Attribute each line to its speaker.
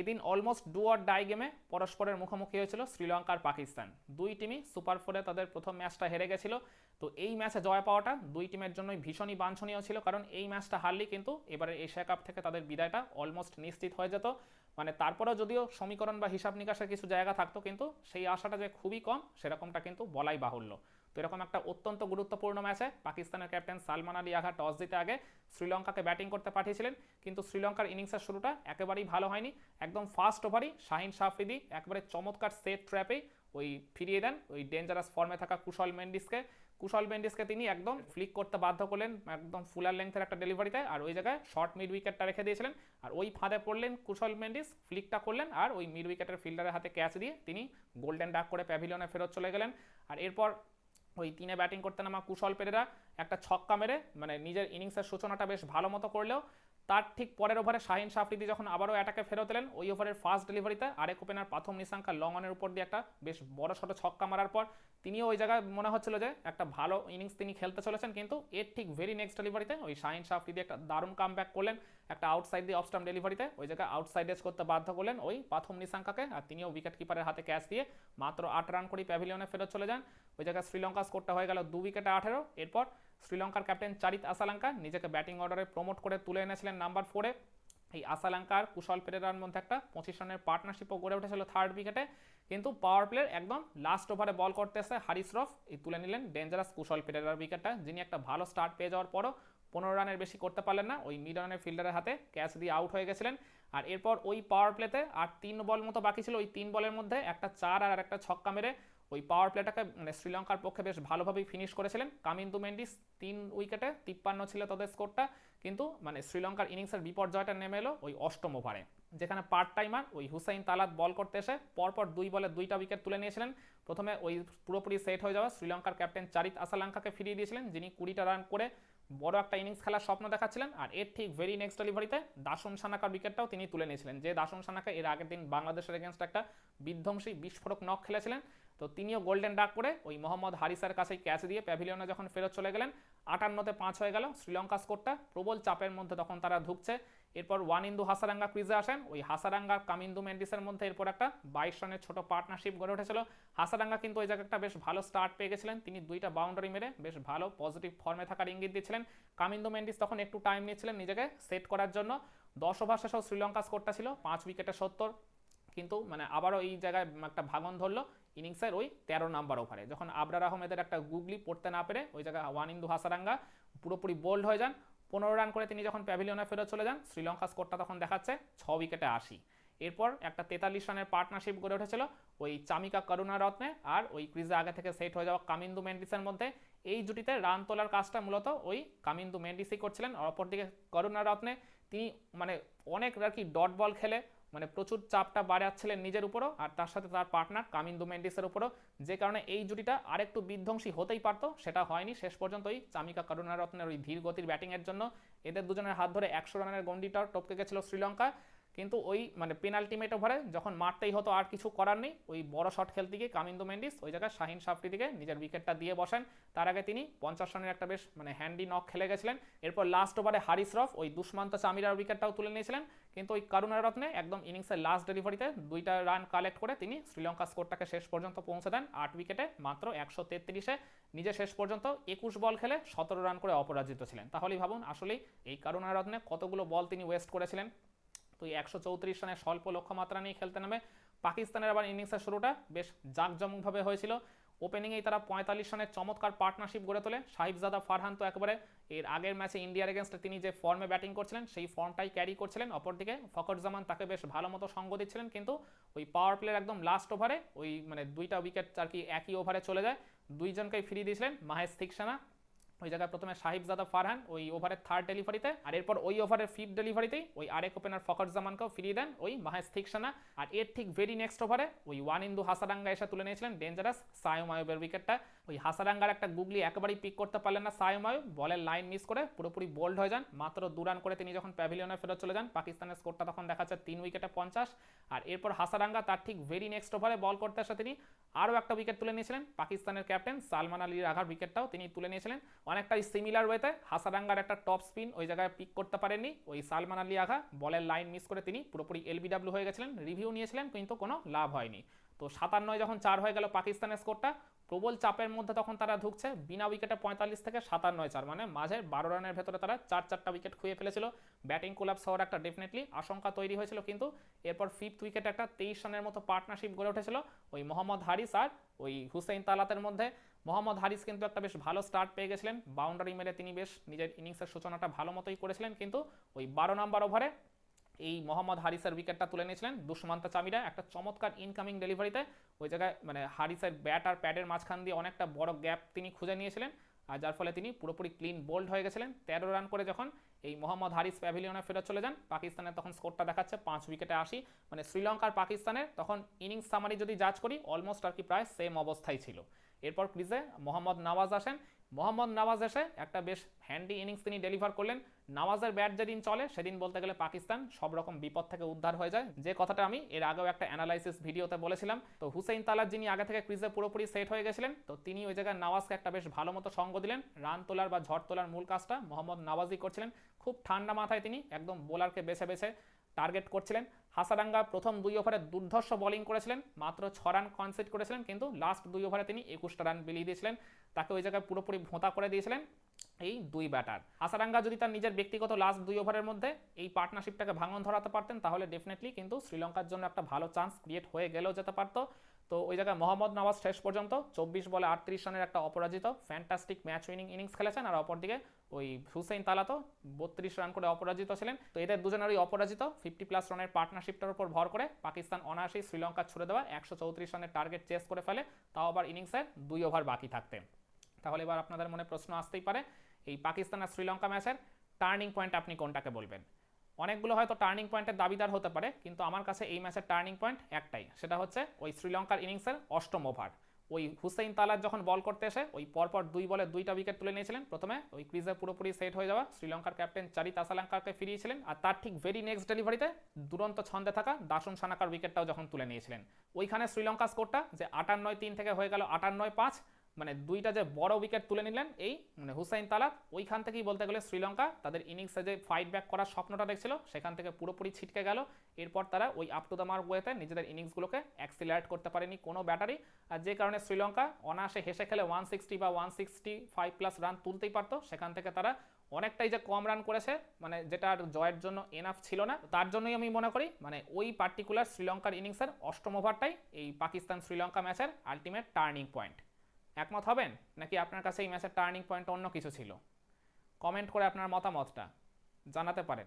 Speaker 1: এদিন almost do or die গেমে পরস্পরের মুখোমুখি হয়েছিল শ্রীলঙ্কা আর পাকিস্তান। দুই টিমই সুপার ফোরে তাদের প্রথম ম্যাচটা হেরে গেছিল। তো এই ম্যাচে জয় পাওয়াটা দুই টিমের জন্যই ভীষণই বাঞ্ছনীয় ছিল, কারণ এই ম্যাচটা হারলেই কিন্তু এবারে এশিয়া কাপ থেকে তাদের বিদায়টা অলমোস্ট নিশ্চিত হয়ে যেত। মানে তারপরেও যদিও সমীকরণ বা হিসাব নিকাশের কিছু জায়গা থাকতো, কিন্তু সেই আশাটা যে খুবই কম, সেরকমটা কিন্তু বলাই বাহুল্য। তো এরকম একটা অত্যন্ত গুরুত্বপূর্ণ ম্যাচে পাকিস্তানের ক্যাপ্টেন সালমান আলী আগা টস জিতে আগে শ্রীলঙ্কাকে ব্যাটিং করতে পাঠিয়েছিলেন। কিন্তু শ্রীলঙ্কার ইনিংসের শুরুটা একেবারেই ভালো হয়নি। একদম ফার্স্ট ওভারই শাহিন শাফরিদি একবারে চমৎকার সেট ট্র্যাপেই ওই ফিরিয়ে দেন। ওই ডেঞ্জারাস ফর্মে থাকা কুশল মেন্ডিসকে। কুশল মেন্ডিসকে তিনি একদম ফ্লিক করতে বাধ্য করলেন একদম ফুলার লেন্থের একটা ডেলিভারিতে আর ওই জায়গায় শর্ট মিড উইকেটটা রেখে দিয়েছিলেন। আর ওই ফাঁদে পড়লেন কুশল মেন্ডিস ফ্লিকটা করলেন আর ওই মিড উইকেটের ফিল্ডারের হাতে ক্যাচ দিয়ে তিনি গোল্ডেন ডাক করে প্যাভিলিয়নে ফেরত চলে গেলেন। আর এরপর ওই তিনে ব্যাটিং করতে নামা কুশল পেরেরা, একটা ছক্কা মেরে মানে নিজের ইনিংসের সূচনাটা বেশ ভালো মতো করলেও তার ঠিক পরের ওভারে শাহিন শাফরিদি যখন আবারও অ্যাটাকে ফেরত এলেন, ওই ওভারের ফার্স্ট ডেলিভারিতে আরেক ওপেনার প্রথম নিশাঙ্কা লং অনের উপর দিয়ে একটা বেশ বড় সড়ো ছক্কা মারার পর তিনিও ওই জায়গায় মনে হচ্ছিল যে একটা ভালো ইনিংস তিনি খেলতে চলেছেন, কিন্তু এর ঠিক ভেরি নেক্সট ডেলিভারিতে ওই শাহিন শাফরিদি একটা দারুণ কাম করলেন, একটা আউটসাইড দিয়ে অফস্টাম ডেলিভারিতে ওই জায়গায় আউটসাইড এজ করতে বাধ্য করলেন ওই প্রথম নিশাঙ্কাকে আর তিনিও উইকেট কিপারের হাতে ক্যাচ দিয়ে মাত্র আট রান করেই প্যাভিলিয়নে ফেরত চলে যান। ওই জায়গায় শ্রীলঙ্কা স্কোরটা হয়ে গেল দু উইকেটে আঠেরো। এরপর শ্রীলঙ্কার ক্যাপ্টেন চারিত আসালাঙ্কা নিজেকে ব্যাটিং অর্ডারে প্রমোট করে তুলে এনেছিলেন নাম্বার ফোরে। এই আসালাঙ্কার কুশল পেরেরার মধ্যে একটা পঁচিশ রানের পার্টনারশিপও গড়ে উঠেছিল থার্ড উইকেটে কিন্তু পাওয়ার প্লেয়ার একদম লাস্ট ওভারে বল করতে এসে হারিস রফ। এই তুলে নিলেন ডেঞ্জারাস কুশল পেরেরার উইকেটটা যিনি একটা ভালো স্টার্ট পেয়ে যাওয়ার পরও পনেরো রানের বেশি করতে পারলেন না। ওই মিড রানের ফিল্ডারের হাতে ক্যাচ দিয়ে আউট হয়ে গেছিলেন। আর এরপর ওই পাওয়ার প্লেতে আর তিন বল মতো বাকি ছিল। ওই তিন বলের মধ্যে একটা চার আর একটা ছক্কা মেরে ওই পাওয়ার প্লেটাকে মানে শ্রীলঙ্কার পক্ষে বেশ ভালোভাবেই ফিনিশ করেছিলেন। কামিন্দু মেন্ডিস তিন উইকেটে তিপ্পান্ন ছিল তাদের স্কোরটা কিন্তু মানে শ্রীলঙ্কার ইনিংসের বিপর্যয়টা নেমে এলো ওই অষ্টম ওভারে যেখানে পার্ট টাইমার ওই হুসাইন তালাত বল করতে এসে পরপর দুই বলে দুইটা উইকেট তুলে নিয়েছিলেন। প্রথমে ওই পুরোপুরি সেট হয়ে যাওয়া শ্রীলঙ্কার ক্যাপ্টেন চারিত আসালাঙ্কাকে ফিরিয়ে দিয়েছিলেন, যিনি কুড়িটা রান করে বড় একটা ইনিংস খেলার স্বপ্ন দেখাচ্ছিলেন আর এর ঠিক ভেরি নেক্সট ডেলিভারিতে দাসন সানাকার উইকেটটাও তিনি তুলে নিয়েছিলেন। যে দাসন সানাকা এর আগের দিন বাংলাদেশের এগেনস্ট একটা বিধ্বংসী বিস্ফোরক নক খেলেছিলেন, তো তিনিও গোল্ডেন ডাক করে ওই মোহাম্মদ হারিসার কাছেই ক্যাচ দিয়ে প্যাভিলিয়নে যখন ফেরত চলে গেলেন, আটান্নতে পাঁচ হয়ে গেল। শ্রীলঙ্কা স্কোরটা প্রবল চাপের মধ্যে তখন তারা ঢুকছে এরপর ওয়ান ইন্দু হাসারাঙ্গা ক্রিজে আসেন। ওই হাসারাঙ্গা, কামিন্দু মেন্ডিসের মধ্যে এরপর একটা বাইশ রানের ছোট পার্টনারশিপ গড়ে উঠেছিল। হাসারাঙ্গা কিন্তু ওই জায়গায় একটা বেশ ভালো স্টার্ট পেয়ে গেছিলেন। তিনি দুইটা বাউন্ডারি মেরে বেশ ভালো পজিটিভ ফর্মে থাকার ইঙ্গিত দিচ্ছিলেন। কামিন্দু মেন্ডিস তখন একটু টাইম নিয়েছিলেন নিজেকে সেট করার জন্য। দশ ওভার শেষেও শ্রীলঙ্কা স্কোরটা ছিল পাঁচ উইকেটে সত্তর। কিন্তু মানে আবারও এই জায়গায় একটা ভাগন ধরলো ইনিংসের ওই তেরো নাম্বার ওভারে যখন আবরার আহমেদের একটা গুগলি পড়তে না পেরে ওই জায়গায় ওয়ান ইন্দু হাসারাঙ্গা পুরোপুরি বোল্ড হয়ে যান। পনেরো রান করে তিনি যখন প্যাভিলিয়নে ফেরত চলে যান, শ্রীলঙ্কা স্কোরটা তখন দেখাচ্ছে ছ উইকেটে আশি। এরপর একটা তেতাল্লিশ রানের পার্টনারশিপ গড়ে উঠেছিল ওই চামিকা করুণা রত্নে আর ওই ক্রিজে আগে থেকে সেট হয়ে যাওয়া কামিন্দু মেন্ডিসের মধ্যে। এই জুটিতে রান তোলার কাজটা মূলত ওই কামিন্দু মেন্ডিসই করছিলেন। অপরদিকে করুণা রত্নে তিনি মানে অনেক আর কি ডট বল খেলে মানে প্রচুর চাপটা বাড়াচ্ছিলেন নিজের উপরও আর তার সাথে তার পার্টনার কামিন্দু মেন্ডিসের উপরও। যে কারণে এই জুটিটা আরেকটু বিধ্বংসী হতেই পারতো, সেটা হয়নি। শেষ পর্যন্ত ওই চামিকা করুণারত্নের ওই ধীর গতির ব্যাটিংয়ের জন্য। এদের দুজনের হাত ধরে একশো রানের গন্ডিটা টপকে গেছিল শ্রীলঙ্কা। কিন্তু ওই মানে পেনাল্টিমেট ওভারে যখন মারতেই হতো আর কিছু করার নেই, ওই বড় শট খেলতে গিয়ে কামিন্দু মেন্ডিস ওই জায়গায় শাহিন সাফরিদিকে নিজের উইকেটটা দিয়ে বসেন। তার আগে তিনি পঞ্চাশ রানের একটা বেশ মানে হ্যান্ডি নক খেলে গেছিলেন। এরপর লাস্ট ওভারে হারিস রফ ওই দুষ্মান্ত চামিরার উইকেটটাও তুলে নিয়েছিলেন। কিন্তু ওই করুণা রত্নে একদম ইনিংসের লাস্ট ডেলিভারিতে দুইটা রান কালেক্ট করে তিনি শ্রীলঙ্কা স্কোরটাকে শেষ পর্যন্ত পৌঁছে দেন। আট উইকেটে মাত্র একশো তেত্রিশে নিজে শেষ পর্যন্ত একুশ বল খেলে সতেরো রান করে অপরাজিত ছিলেন। তাহলেই ভাবুন, আসলেই এই করুণা রত্নে কতগুলো বল তিনি ওয়েস্ট করেছিলেন। তো একশো চৌত্রিশ রানের স্বল্প লক্ষ্যমাত্রা নিয়ে খেলতে নামে পাকিস্তানের আবার ইনিংসের শুরুটা বেশ জাঁকজমকভাবে হয়েছিল। ওপেনিংয়েই তারা পঁয়তাল্লিশ রানের চমৎকার পার্টনারশিপ গড়ে তোলে। সাহিবজাদা ফারহান তো একবারে এর আগের ম্যাচে ইন্ডিয়ার এগেনস্টে তিনি যে ফর্মে ব্যাটিং করছিলেন, সেই ফর্মটাই ক্যারি করছিলেন। অপরদিকে ফকর জামান তাকে বেশ ভালো মতো সঙ্গ দিচ্ছিলেন, কিন্তু ওই পাওয়ার প্লেয়ার একদম লাস্ট ওভারে ওই মানে দুইটা উইকেট আর কি একই ওভারে চলে যায়। দুইজনকেই ফিরিয়ে দিয়েছিলেন মাহেশ থিকসানা ওই জায়গায় প্রথমে সাহিবজাদা ফারহান ওই ওভারের থার্ড ডেলিভারিতে আর এরপর ওই ওভারের ফিফথ ডেলিভারিতেই ওই আরেক ওপেনার ফকর জামানকেও ফিরিয়ে দেন ওই মাহেশ থিকসানা আর এর ঠিক ভেরি নেক্সট ওভারে ওই ওয়ান ইন্দু হাসাডাঙ্গা এসে তুলে নিয়েছিলেন ডেঞ্জারাস সায়ম আয়ুবের উইকেটটা ওই হাসারাঙ্গার একটা গুগলি একেবারেই পিক করতে পারলেন না সায়ময় বলের লাইন মিস করে পুরোপুরি বোল্ড হয়ে যান। মাত্র দু রান করে তিনি যখন প্যাভিলিয়নে ফেরত চলে যান, পাকিস্তানের স্কোরটা তখন দেখাচ্ছে তিন উইকেটে পঞ্চাশ। আর এরপর হাসারাঙ্গা তার ঠিক ভেরি নেক্সট ওভারে বল করতে এসে তিনি আরও একটা উইকেট তুলে নিয়েছিলেন। পাকিস্তানের ক্যাপ্টেন সালমান আলীর আঘার উইকেটটাও তিনি তুলে নিয়েছিলেন। অনেকটাই সিমিলার ওয়েতে হাসারাঙ্গার একটা টপ স্পিন ওই জায়গায় পিক করতে পারেননি। ওই সালমান আলী আঘা বলের লাইন মিস করে তিনি পুরোপুরি এলবিডাব্লিউ হয়ে গেছিলেন। রিভিউ নিয়েছিলেন, কিন্তু কোনো লাভ হয়নি। তো সাতান্নয় যখন চার হয়ে গেল পাকিস্তানের স্কোরটা প্রবল চাপের মধ্যে তখন তারা ঢুকছে। বিনা উইকেটে পঁয়তাল্লিশ থেকে সাতান্ন চার মানে মাঝে বারো রানের ভেতরে তারা চার চারটা উইকেট খুঁয়ে ফেলেছিল। ব্যাটিং কোলাপস হওয়ার একটা ডেফিনেটলি আশঙ্কা তৈরি হয়েছিল কিন্তু এরপর ফিফথ উইকেটে একটা তেইশ রানের মতো পার্টনারশিপ গড়ে উঠেছিল ওই মোহাম্মদ হারিস আর ওই হুসেইন তালাতের মধ্যে। মোহাম্মদ হারিস কিন্তু একটা বেশ ভালো স্টার্ট পেয়ে গেছিলেন। বাউন্ডারি মেরে তিনি বেশ নিজের ইনিংসের সূচনাটা ভালো মতোই করেছিলেন কিন্তু ওই বারো নম্বর ওভারে এই মোহাম্মদ হারিসের উইকেটটা তুলে নিয়েছিলেন দুষ্মান্ত চামিরা। একটা চমৎকার ইনকামিং ডেলিভারিতে ওই জায়গায় মানে হারিসের ব্যাট আর প্যাডের মাঝখান দিয়ে অনেকটা বড় গ্যাপ তিনি খুঁজে নিয়েছিলেন আর যার ফলে তিনি পুরোপুরি ক্লিন বোল্ড হয়ে গেছিলেন। তেরো রান করে যখন এই মোহাম্মদ হারিস প্যাভিলিয়নে ফেরত চলে যান, পাকিস্তানের তখন স্কোরটা দেখাচ্ছে পাঁচ উইকেটে আসি মানে শ্রীলঙ্কার পাকিস্তানের তখন ইনিংস সামারি যদি জাজ করি অলমোস্ট আর কি প্রায় সেম অবস্থায় ছিল। এরপর ক্রিজে মোহাম্মদ নওয়াজ আসেন। মোহাম্মদ নওয়াজ এসে একটা বেশ হ্যান্ডি ইনিংস তিনি ডেলিভার করলেন। নওয়াজের ব্যাট যেদিন চলে, সেদিন বলতে গেলে পাকিস্তান সব রকম বিপদ থেকে উদ্ধার হয়ে যায়। যে কথাটা আমি এর আগেও একটা অ্যানালাইসিস ভিডিওতে বলেছিলাম। তো হুসেইন তালার যিনি আগে থেকে ক্রিজে পুরোপুরি সেট হয়ে গেছিলেন, তো তিনি ওই জায়গায় নওয়াজকে একটা বেশ ভালো মতো সঙ্গ দিলেন। রান তোলার বা ঝড় তোলার মূল কাজটা মোহাম্মদ নওয়াজই করছিলেন। খুব ঠান্ডা মাথায় তিনি একদম বোলারকে বেছে বেছে টার্গেট করছিলেন। হাসারাঙ্গা প্রথম দুই ওভারে দুর্ধর্ষ বোলিং করেছিলেন, মাত্র ছ রান কনসিড করেছিলেন, কিন্তু লাস্ট দুই ওভারে তিনি একুশটা রান বিলিয়ে দিয়েছিলেন। তাকে ওই জায়গায় পুরোপুরি ভোঁতা করে দিয়েছিলেন। এই দুই ব্যাটার। হাসারাঙ্গা যদি তার নিজের ব্যক্তিগত লাস্ট দুই ওভারের মধ্যে এই পার্টনারশিপটাকে ভাঙন ধরাতে পারতেন, তাহলে ডেফিনেটলি কিন্তু শ্রীলঙ্কার জন্য একটা ভালো চান্স ক্রিয়েট হয়ে গেলেও যেতে পারতো। তো ওই জায়গায় মোহাম্মদ নওয়াজ শেষ পর্যন্ত চব্বিশ বলে আটত্রিশ রানের একটা অপরাজিত ফ্যান্টাস্টিক ম্যাচ উইনিং ইনিংস খেলেছেন আর অপরদিকে ওই হুসেইন তালাতো বত্রিশ রান করে অপরাজিত ছিলেন। তো এদের দুজনেরই অপরাজিত ফিফটি প্লাস রানের পার্টনারশিপটার উপর ভর করে পাকিস্তান অনায়াসেই শ্রীলঙ্কা ছুড়ে দেওয়া একশো চৌত্রিশ রানের টার্গেট চেস করে ফেলে, তাও আবার ইনিংসের দুই ওভার বাকি থাকতে। তাহলে এবার আপনাদের মনে প্রশ্ন আসতেই পারে এই পাকিস্তান আর শ্রীলঙ্কা ম্যাচের টার্নিং পয়েন্ট আপনি কোনটাকে বলবেন? অনেকগুলো হয়তো টার্নিং পয়েন্টের দাবিদার হতে পারে, কিন্তু আমার কাছে এই ম্যাচের টার্নিং পয়েন্ট একটাই, সেটা হচ্ছে ওই শ্রীলঙ্কার ইনিংসের অষ্টম ওভার ওই হুসেইন তালার যখন বল করতে এসে, ওই পরপর দুই বলে দুইটা উইকেট তুলে নিয়েছিলেন, প্রথমে ওই ক্রিজে পুরোপুরি সেট হয়ে যাওয়া, শ্রীলঙ্কার ক্যাপ্টেন চারিত আসালাঙ্কাকে ফিরিয়েছিলেন, আর তার ঠিক ভেরি নেক্সট ডেলিভারিতে দুরন্ত ছন্দে থাকা দাসুন সানাকার উইকেটটাও যখন তুলে নিয়েছিলেন। ওইখানে শ্রীলঙ্কা স্কোরটা যে আটান্নয় তিন থেকে হয়ে গেল আটান্নয় পাঁচ মানে দুইটা যে বড় উইকেট তুলে নিলেন, এই মানে হুসাইন তালাক, ওইখান থেকেই বলতে গেলে শ্রীলঙ্কা তাদের ইনিংসে যে ফাইট ব্যাক করার স্বপ্নটা দেখছিল, সেখান থেকে পুরোপুরি ছিটকে গেল। এরপর তারা ওই আপ টু দ্য মার্ক ওয়েতে নিজেদের ইনিংসগুলোকে অ্যাক্সিলারেট করতে পারেনি কোনো ব্যাটারি। আর যে কারণে শ্রীলঙ্কা অনায়াসে হেসে খেলে ওয়ান সিক্সটি বা one sixty five plus run তুলতেই পারতো, সেখান থেকে তারা অনেকটাই যে কম রান করেছে মানে যেটা আর জয়ের জন্য এনাফ ছিল না। তার জন্যই আমি মনে করি মানে ওই পার্টিকুলার শ্রীলঙ্কার ইনিংসের অষ্টম ওভারটাই এই পাকিস্তান শ্রীলঙ্কা ম্যাচের আলটিমেট টার্নিং পয়েন্ট একমত হবেন? নাকি আপনার কাছে এই ম্যাচের টার্নিং পয়েন্ট অন্য কিছু ছিল? কমেন্ট করে আপনার মতামতটা জানাতে পারেন।